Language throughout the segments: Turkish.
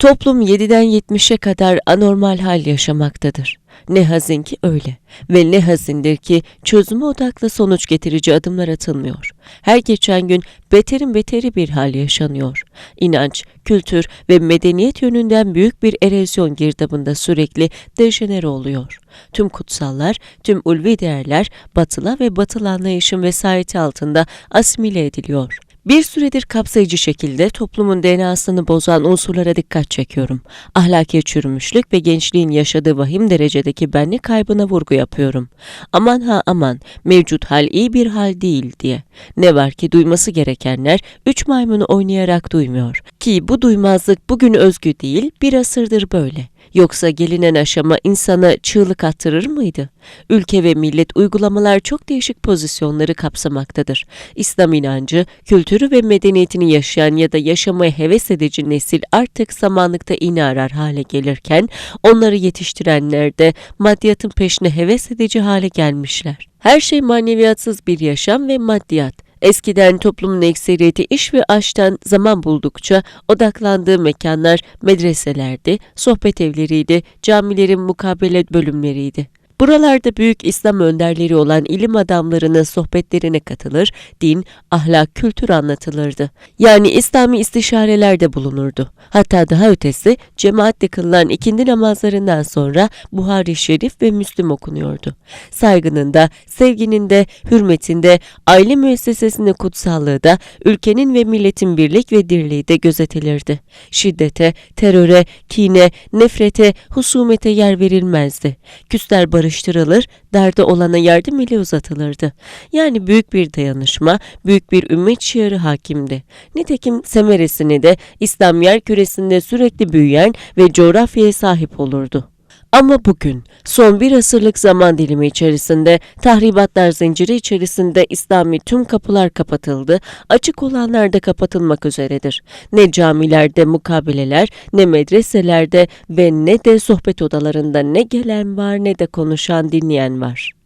Toplum 7'den 70'e kadar anormal hal yaşamaktadır. Ne hazin ki öyle ve ne hazindir ki çözüme odaklı sonuç getirici adımlar atılmıyor. Her geçen gün beterin beteri bir hal yaşanıyor. İnanç, kültür ve medeniyet yönünden büyük bir erozyon girdabında sürekli dejenere oluyor. Tüm kutsallar, tüm ulvi değerler batıla ve batıl anlayışın vesayeti altında asimile ediliyor. Bir süredir kapsayıcı şekilde toplumun DNA'sını bozan unsurlara dikkat çekiyorum. Ahlaki çürümüşlük ve gençliğin yaşadığı vahim derecedeki benlik kaybına vurgu yapıyorum. Aman ha aman, mevcut hal iyi bir hal değil diye. Ne var ki duyması gerekenler üç maymunu oynayarak duymuyor. Ki bu duymazlık bugün özgü değil, bir asırdır böyle. Yoksa gelinen aşama insana çığlık attırır mıydı? Ülke ve millet uygulamalar çok değişik pozisyonları kapsamaktadır. İslam inancı, kültürü ve medeniyetini yaşayan ya da yaşamaya heves edici nesil artık samanlıkta iğne arar hale gelirken, onları yetiştirenler de maddiyatın peşine heves edici hale gelmişler. Her şey maneviyatsız bir yaşam ve maddiyat. Eskiden toplumun ekseriyeti iş ve aştan zaman buldukça odaklandığı mekanlar medreselerdi, sohbet evleriydi, camilerin mukabele bölümleriydi. Buralarda büyük İslam önderleri olan ilim adamlarının sohbetlerine katılır, din, ahlak, kültür anlatılırdı. Yani İslami istişareler de bulunurdu. Hatta daha ötesi cemaatle kılınan ikindi namazlarından sonra Buhari Şerif ve Müslüm okunuyordu. Saygının da, sevginin de, hürmetin de, aile müessesesinin kutsallığı da, ülkenin ve milletin birlik ve dirliği de gözetilirdi. Şiddete, teröre, kine, nefrete, husumete yer verilmezdi. Küsler barıştırılır, derde olana yardım eli uzatılırdı. Yani büyük bir dayanışma, büyük bir ümmet şiarı hakimdi. Nitekim semeresini de İslam yer küresinde sürekli büyüyen ve coğrafyaya sahip olurdu. Ama bugün son bir asırlık zaman dilimi içerisinde tahribatlar zinciri içerisinde İslami tüm kapılar kapatıldı, açık olanlar da kapatılmak üzeredir. Ne camilerde mukabeleler, ne medreselerde ve ne de sohbet odalarında ne gelen var ne de konuşan dinleyen var.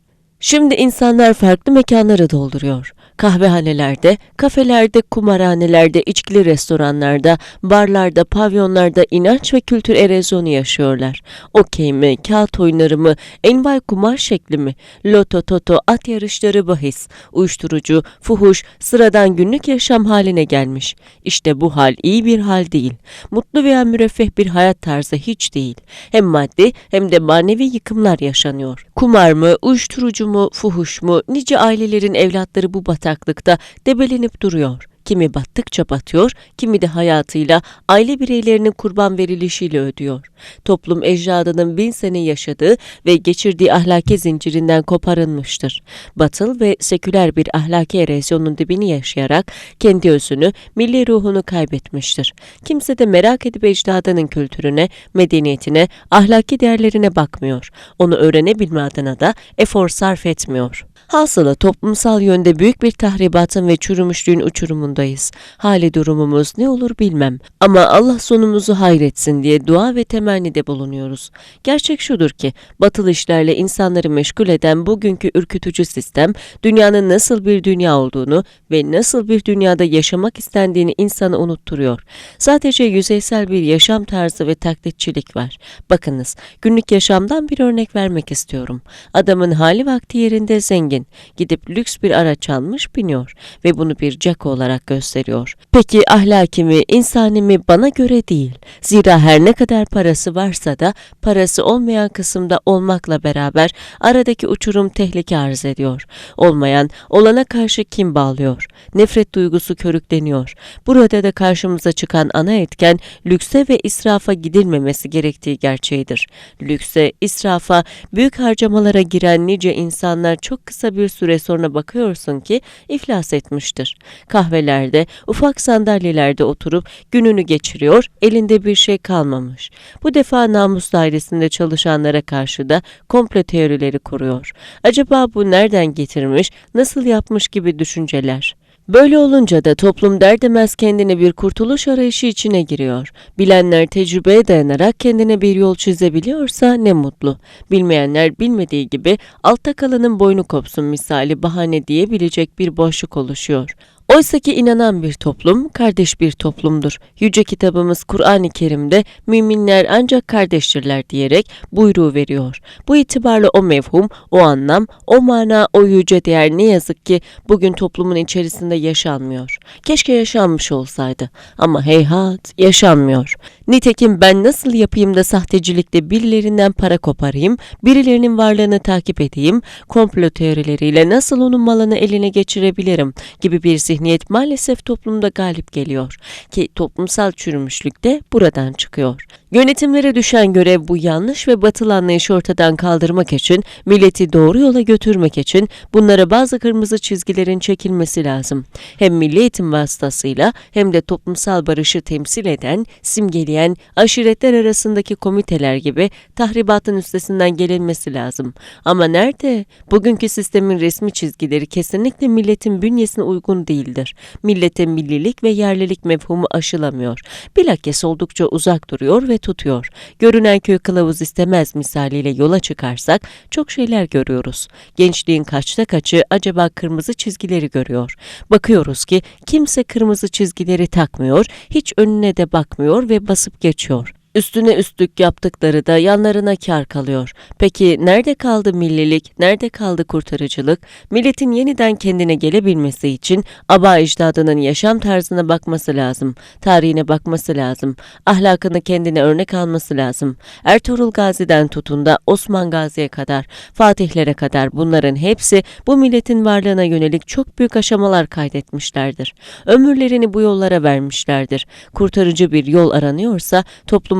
Şimdi insanlar farklı mekanları dolduruyor. Kahvehanelerde, kafelerde, kumarhanelerde, içkili restoranlarda, barlarda, pavyonlarda inanç ve kültür erozyonu yaşıyorlar. Okey mi, kağıt oyunları mı, envai kumar şekli mi, loto, toto, at yarışları bahis, uyuşturucu, fuhuş, sıradan günlük yaşam haline gelmiş. İşte bu hal iyi bir hal değil. Mutlu veya müreffeh bir hayat tarzı hiç değil. Hem maddi hem de manevi yıkımlar yaşanıyor. Kumar mı, uyuşturucu mu, fuhuş mu, nice ailelerin evlatları bu bataklıkta debelenip duruyor. Kimi battıkça batıyor, kimi de hayatıyla aile bireylerinin kurban verilişiyle ödüyor. Toplum ecdadının bin sene yaşadığı ve geçirdiği ahlaki zincirinden koparılmıştır. Batıl ve seküler bir ahlaki erozyonun dibini yaşayarak kendi özünü, milli ruhunu kaybetmiştir. Kimse de merak edip ecdadının kültürüne, medeniyetine, ahlaki değerlerine bakmıyor. Onu öğrenebilme adına da efor sarf etmiyor. Hasılı toplumsal yönde büyük bir tahribatın ve çürümüşlüğün uçurumundayız. Hali durumumuz ne olur bilmem. Ama Allah sonumuzu hayretsin diye dua ve temennide bulunuyoruz. Gerçek şudur ki batılı işlerle insanları meşgul eden bugünkü ürkütücü sistem dünyanın nasıl bir dünya olduğunu ve nasıl bir dünyada yaşamak istendiğini insana unutturuyor. Sadece yüzeysel bir yaşam tarzı ve taklitçilik var. Bakınız günlük yaşamdan bir örnek vermek istiyorum. Adamın hali vakti yerinde zengin gidip lüks bir araç almış biniyor ve bunu bir caka olarak gösteriyor. Peki ahlaki mi, insani mi bana göre değil. Zira her ne kadar parası varsa da parası olmayan kısımda olmakla beraber aradaki uçurum tehlike arz ediyor. Olmayan olana karşı kim bağlıyor? Nefret duygusu körükleniyor. Burada da karşımıza çıkan ana etken lükse ve israfa gidilmemesi gerektiği gerçeğidir. Lükse, israfa, büyük harcamalara giren nice insanlar çok kısa bir süre sonra bakıyorsun ki iflas etmiştir. Kahvelerde, ufak sandalyelerde oturup gününü geçiriyor, elinde bir şey kalmamış. Bu defa namus dairesinde çalışanlara karşı da komplo teorileri kuruyor. Acaba bu nereden getirmiş, nasıl yapmış gibi düşünceler. Böyle olunca da toplum derdemez kendine bir kurtuluş arayışı içine giriyor. Bilenler tecrübeye dayanarak kendine bir yol çizebiliyorsa ne mutlu. Bilmeyenler bilmediği gibi altta kalanın boynu kopsun misali bahane diyebilecek bir boşluk oluşuyor. Oysaki inanan bir toplum, kardeş bir toplumdur. Yüce kitabımız Kur'an-ı Kerim'de müminler ancak kardeştirler diyerek buyruğu veriyor. Bu itibarla o mevhum, o anlam, o mana, o yüce değer ne yazık ki bugün toplumun içerisinde yaşanmıyor. Keşke yaşanmış olsaydı ama heyhat yaşanmıyor. Nitekim ben nasıl yapayım da sahtecilikle birilerinden para koparayım, birilerinin varlığını takip edeyim, komplo teorileriyle nasıl onun malını eline geçirebilirim gibi bir zihniyet maalesef toplumda galip geliyor ki toplumsal çürümüşlük de buradan çıkıyor. Yönetimlere düşen görev bu yanlış ve batılı anlayışı ortadan kaldırmak için, milleti doğru yola götürmek için bunlara bazı kırmızı çizgilerin çekilmesi lazım. Hem milli eğitim vasıtasıyla hem de toplumsal barışı temsil eden, simgeleyen aşiretler arasındaki komiteler gibi tahribatın üstesinden gelinmesi lazım. Ama nerede? Bugünkü sistemin resmi çizgileri kesinlikle milletin bünyesine uygun değildir. Millete millilik ve yerlilik mefhumu aşılamıyor. Bilakis oldukça uzak duruyor ve tutuyor. Görünen köy kılavuz istemez misaliyle yola çıkarsak çok şeyler görüyoruz. Gençliğin kaçta kaçı acaba kırmızı çizgileri görüyor. Bakıyoruz ki kimse kırmızı çizgileri takmıyor, hiç önüne de bakmıyor ve basıp geçiyor. Üstüne üstlük yaptıkları da yanlarına kar kalıyor. Peki nerede kaldı millilik, nerede kaldı kurtarıcılık? Milletin yeniden kendine gelebilmesi için aba ecdadının yaşam tarzına bakması lazım. Tarihine bakması lazım. Ahlakını kendine örnek alması lazım. Ertuğrul Gazi'den tutun da Osman Gazi'ye kadar, Fatihlere kadar bunların hepsi bu milletin varlığına yönelik çok büyük aşamalar kaydetmişlerdir. Ömürlerini bu yollara vermişlerdir. Kurtarıcı bir yol aranıyorsa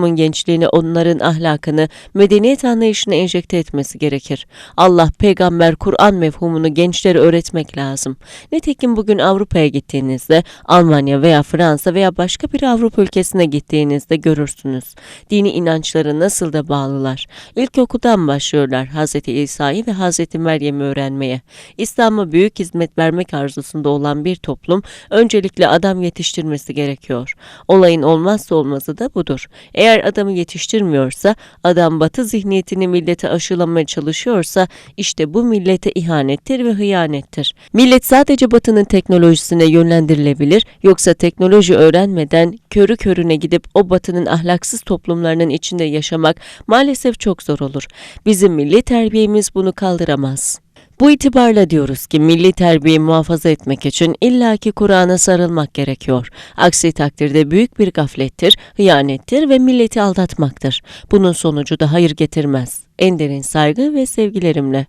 toplumun gençliğini, onların ahlakını, medeniyet anlayışını enjekte etmesi gerekir. Allah, peygamber, Kur'an mefhumunu gençlere öğretmek lazım. Nitekim bugün Avrupa'ya gittiğinizde, Almanya veya Fransa veya başka bir Avrupa ülkesine gittiğinizde görürsünüz. Dini inançları nasıl da bağlılar. İlkokuldan başlıyorlar Hz. İsa'yı ve Hz. Meryem'i öğrenmeye. İslam'a büyük hizmet vermek arzusunda olan bir toplum öncelikle adam yetiştirmesi gerekiyor. Olayın olmazsa olmazı da budur. Eğer adamı yetiştirmiyorsa, adam batı zihniyetini millete aşılamaya çalışıyorsa işte bu millete ihanettir ve hıyanettir. Millet sadece batının teknolojisine yönlendirilebilir yoksa teknoloji öğrenmeden körü körüne gidip o batının ahlaksız toplumlarının içinde yaşamak maalesef çok zor olur. Bizim milli terbiyemiz bunu kaldıramaz. Bu itibarla diyoruz ki milli terbiyeyi muhafaza etmek için illaki Kur'an'a sarılmak gerekiyor. Aksi takdirde büyük bir gaflettir, hıyanettir ve milleti aldatmaktır. Bunun sonucu da hayır getirmez. En derin saygı ve sevgilerimle.